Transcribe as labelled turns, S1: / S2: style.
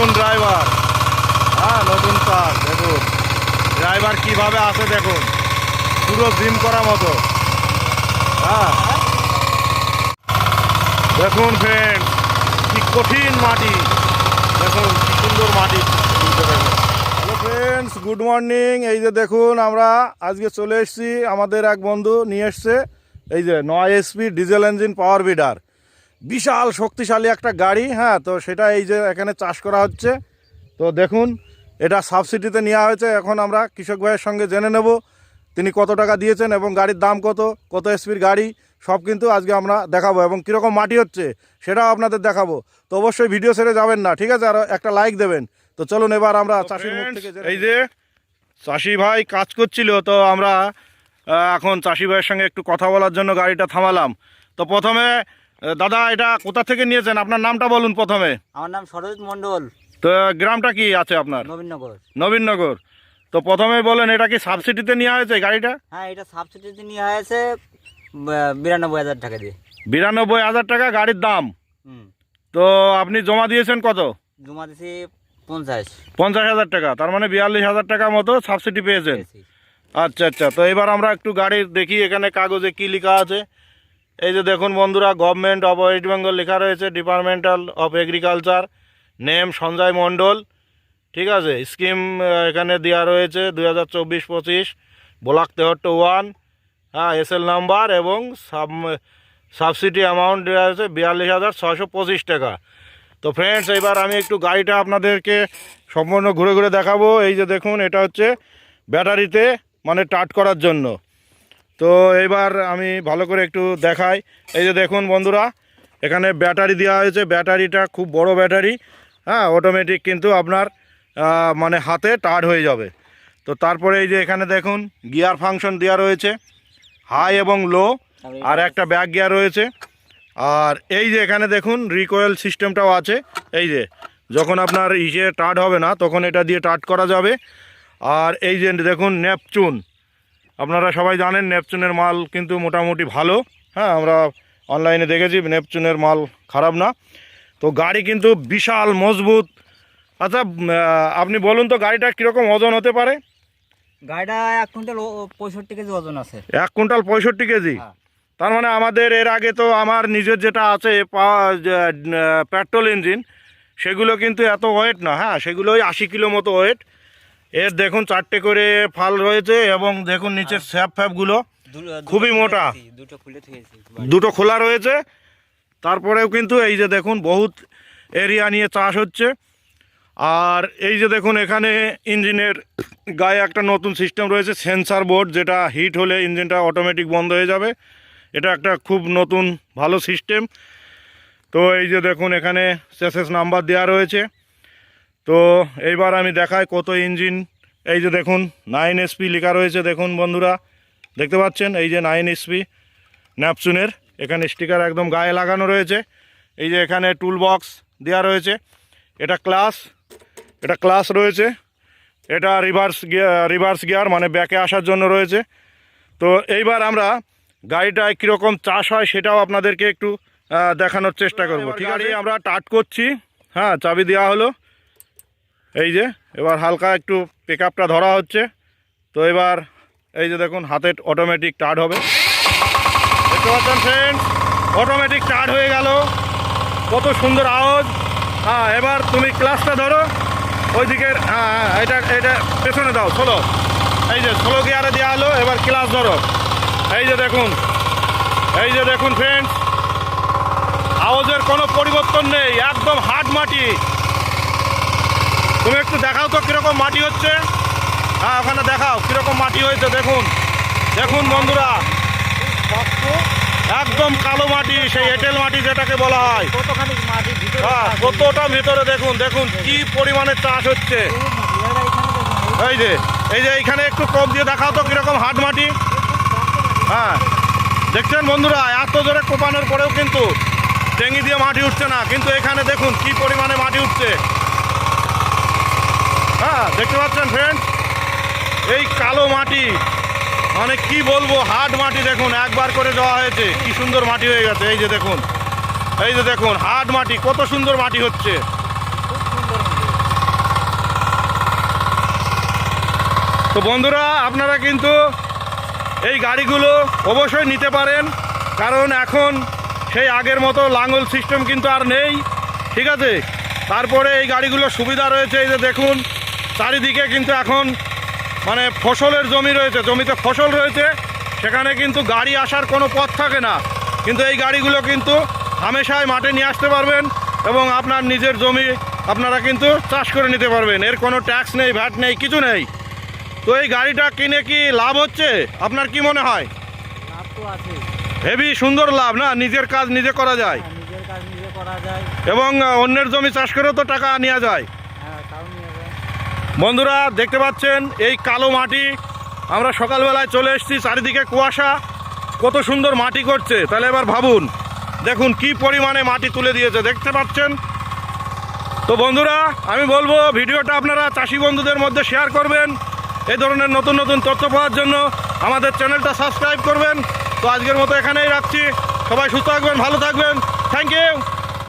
S1: নতুন ড্রাইভার হ্যাঁ নতুন কার দেখুন। ড্রাইভার কীভাবে আসে দেখুন। পুরো জিম করা মতো। হ্যাঁ। দেখুন ফ্রেন্ড কি কঠিন মাটি। দেখুন, কি সুন্দর মাটি। হ্যালো ফ্রেন্ডস গুড মর্নিং এই যে দেখুন, আমরা আজকে চলে এসেছি। আমাদের এক বন্ধু নিয়ে এসছে। এই যে নয় SP diesel engine power weeder বিশাল শক্তিশালী একটা গাড়ি হ্যাঁ তো সেটা এই যে এখানে চাষ করা হচ্ছে। তো দেখুন এটা সাবসিডিতে নেওয়া হয়েছে। এখন আমরা কৃষক ভাইয়ের সঙ্গে জেনে নেব তিনি কত টাকা দিয়েছেন এবং গাড়ির দাম কত কত এসপির গাড়ি সব কিন্তু আজকে আমরা দেখাবো এবং কীরকম মাটি হচ্ছে সেটাও আপনাদের দেখাবো। তো অবশ্যই ভিডিও ছেড়ে যাবেন না ঠিক আছে? আর একটা লাইক দেবেন। তো চলুন এবার আমরা চাষির এই যে চাষি ভাই কাজ করছিল তো আমরা এখন চাষি ভাইয়ের সঙ্গে একটু কথা বলার জন্য গাড়িটা থামালাম। তো প্রথমে দাদা এটা কোথা থেকে নিয়েছেন? আপনার নামটা বলুন প্রথমে।
S2: আমার নাম সরজিৎ মণ্ডল।
S1: তো গ্রামটা কি আছে আপনার?
S2: নবীনগর।
S1: নবীনগর। তো প্রথমে বলেন এটা কি সাবসিডিতে নেওয়া হয়েছে গাড়িটা?
S2: হ্যাঁ এটা সাবসিডিতে নেওয়া হয়েছে বিরানব্বই হাজার টাকা দিয়ে।
S1: বিরানব্বই হাজার টাকা গাড়ির দাম? তো আপনি জমা দিয়েছেন কত?
S2: জমা দিছি পঞ্চাশ।
S1: পঞ্চাশ হাজার টাকা তার মানে বিয়াল্লিশ হাজার টাকা মতো সাবসিডি পেয়েছেন। আচ্ছা আচ্ছা তো এবার আমরা একটু গাড়ির দেখি এখানে কাগজে কি লেখা আছে। এই যে দেখুন বন্ধুরা গভর্নমেন্ট অফ ওয়েস্ট বেঙ্গল লেখা রয়েছে departmental of agriculture name Sanjay Mondal, ঠিক আছে? স্কিম এখানে দেওয়া রয়েছে দুই হাজার চব্বিশ পঁচিশ ব্লক তেহট্ট ওয়ান হ্যাঁ এসএল নাম্বার এবং সাব সাবসিডি অ্যামাউন্ট দেওয়া আছে বিয়াল্লিশ হাজার ছশো পঁচিশ টাকা। তো ফ্রেন্ডস এবার আমি একটু গাড়িটা আপনাদেরকে সম্পূর্ণ ঘুরে ঘুরে দেখাবো। এই যে দেখুন, এটা হচ্ছে ব্যাটারিতে মানে টাট করার জন্য। তো এইবার আমি ভালো করে একটু দেখাই। এই যে দেখুন বন্ধুরা, এখানে ব্যাটারি দেওয়া হয়েছে। ব্যাটারিটা খুব বড় ব্যাটারি। হ্যাঁ অটোমেটিক কিন্তু আপনার মানে হাতে টাড হয়ে যাবে। তো তারপরে এই যে এখানে দেখুন গিয়ার ফাংশন দেওয়া রয়েছে। হাই এবং লো আর একটা ব্যাক গিয়ার রয়েছে। আর এই যে এখানে দেখুন রিকোয়েল সিস্টেমটাও আছে। এই যে, যখন আপনার ইসে টাট হবে না, তখন এটা দিয়ে টাট করা যাবে। আর এই যে দেখুন নেপচুন আপনারা সবাই জানেন নেপচুনের মাল কিন্তু মোটামুটি ভালো। হ্যাঁ আমরা অনলাইনে দেখেছি নেপচুনের মাল খারাপ না। তো গাড়ি কিন্তু বিশাল মজবুত। আচ্ছা আপনি বলুন তো গাড়িটা কীরকম ওজন হতে পারে?
S2: গাড়িটা এক কুইন্টাল পঁয়ষট্টি কেজি ওজন আছে।
S1: এক কুইন্টাল পঁয়ষট্টি কেজি?
S2: হ্যাঁ।
S1: তার মানে আমাদের এর আগে তো আমার নিজের যেটা আছে পেট্রোল ইঞ্জিন সেগুলো কিন্তু এত ওয়েট না। হ্যাঁ সেগুলো ওই আশি কিলো মতো ওয়েট। এর দেখুন চারটে করে ফাল রয়েছে এবং দেখুন নিচের স্যাপ ফ্যাপগুলো খুবই মোটা।
S2: দুটো খোলা
S1: রয়েছে। তারপরেও কিন্তু এই যে দেখুন বহুত এরিয়া নিয়ে চাষ হচ্ছে। আর এই যে দেখুন এখানে ইঞ্জিনের গায়ে একটা নতুন সিস্টেম রয়েছে সেন্সার বোর্ড যেটা হিট হলে ইঞ্জিনটা অটোমেটিক বন্ধ হয়ে যাবে। এটা একটা খুব নতুন ভালো সিস্টেম। তো এই যে দেখুন এখানে সেসেস নাম্বার দেওয়া রয়েছে। তো এইবার আমি দেখাই কত ইঞ্জিন। এই যে দেখুন নাইন এসপি লেখা রয়েছে দেখুন বন্ধুরা। দেখতে পাচ্ছেন? এই যে নাইন এসপি ন্যাপচুনের এখানে স্টিকার একদম গায়ে লাগানো রয়েছে। এই যে এখানে টুল বক্স দেওয়া রয়েছে। এটা ক্লাস এটা ক্লাস রয়েছে। এটা রিভার্স গিয়ার রিভার্স গিয়ার মানে ব্যাকে আসার জন্য রয়েছে। তো এইবার আমরা গাড়িটায় কীরকম চাষ হয় সেটাও আপনাদেরকে একটু দেখানোর চেষ্টা করব। ঠিক আছে? আমরা টাট করছি। হ্যাঁ চাবি দেওয়া হলো। এই যে, এবার হালকা একটু পিক ধরা হচ্ছে। তো এবার এই যে দেখুন, হাতে অটোমেটিক টার্ট হবে। দেখতে পাচ্ছেন ফ্রেন্ড অটোমেটিক টার্ট হয়ে গেল। কত সুন্দর আওয়াজ। হ্যাঁ এবার তুমি ক্লাসটা ধরো। ওই দিকের হ্যাঁ হ্যাঁ এটা এটা পেছনে দাও ষোলো এই যে ষোলো গিয়ারে দেওয়া হলো, এবার ক্লাস ধরো। এই যে দেখুন, এই যে দেখুন ফ্রেন্ডস আওয়াজের কোনো পরিবর্তন নেই, একদম হার্ড মাটি। তুমি একটু দেখাও তো কীরকম মাটি হচ্ছে। হ্যাঁ ওখানে দেখাও কীরকম মাটি হয়েছে, দেখুন। দেখুন বন্ধুরা। একদম কালো মাটি, সেই এঁটেল মাটি যেটাকে বলা হয়। হ্যাঁ কতটা ভেতরে দেখুন দেখুন কি পরিমাণে চাষ হচ্ছে।
S2: এই
S1: যে এই যে এইখানে একটু কম দিয়ে দেখাও তো কীরকম হাট মাটি। হ্যাঁ দেখছেন বন্ধুরা, এত জোরে কোপানোর পরেও কিন্তু টেঙ্গি দিয়ে মাটি উঠছে না। কিন্তু এখানে দেখুন কি পরিমাণে মাটি উঠছে। হ্যাঁ দেখতে পাচ্ছেন ফ্রেন্ডস এই কালো মাটি মানে কি বলব হার্ড মাটি দেখুন, একবার করে দেওয়া হয়েছে, কি সুন্দর মাটি হয়ে গেছে, এই যে দেখুন, এই যে দেখুন হার্ড মাটি, কত সুন্দর মাটি হচ্ছে। তো বন্ধুরা, আপনারা কিন্তু এই গাড়িগুলো অবশ্যই নিতে পারেন, কারণ এখন সেই আগের মতো লাঙল সিস্টেম কিন্তু আর নেই, ঠিক আছে? তারপরে এই গাড়িগুলোর সুবিধা রয়েছে, এই যে দেখুন চারিদিকে কিন্তু এখন মানে ফসলের জমি রয়েছে জমিতে ফসল রয়েছে সেখানে কিন্তু গাড়ি আসার কোনো পথ থাকে না। কিন্তু এই গাড়িগুলো কিন্তু হামেশায় মাঠে নিয়ে আসতে পারবেন এবং আপনার নিজের জমি আপনারা কিন্তু চাষ করে নিতে পারবেন। এর কোনো ট্যাক্স নেই ভ্যাট নেই কিছু নেই। তো এই গাড়িটা কিনে কি লাভ হচ্ছে? আপনার কি মনে হয়? হেভি সুন্দর লাভ না? নিজের কাজ নিজে করা যায়।
S2: হ্যাঁ, নিজের কাজ নিজে করা যায়।
S1: এবং অন্যের জমি চাষ করেও তো টাকা নেওয়া
S2: যায়।
S1: বন্ধুরা, দেখতে পাচ্ছেন এই কালো মাটি। আমরা সকালবেলায় চলে এসেছি চারিদিকে কুয়াশা। কত সুন্দর মাটি করছে। তাহলে এবার ভাবুন, দেখুন কি পরিমাণে মাটি তুলে দিয়েছে। দেখতে পাচ্ছেন? তো বন্ধুরা, আমি বলব, ভিডিওটা আপনারা চাষি বন্ধুদের মধ্যে শেয়ার করবেন। এই ধরনের নতুন নতুন তথ্য পাওয়ার জন্য আমাদের চ্যানেলটা সাবস্ক্রাইব করবেন। তো আজকের মতো এখানেই রাখছি। সবাই সুস্থ থাকবেন, ভালো থাকবেন। Thank you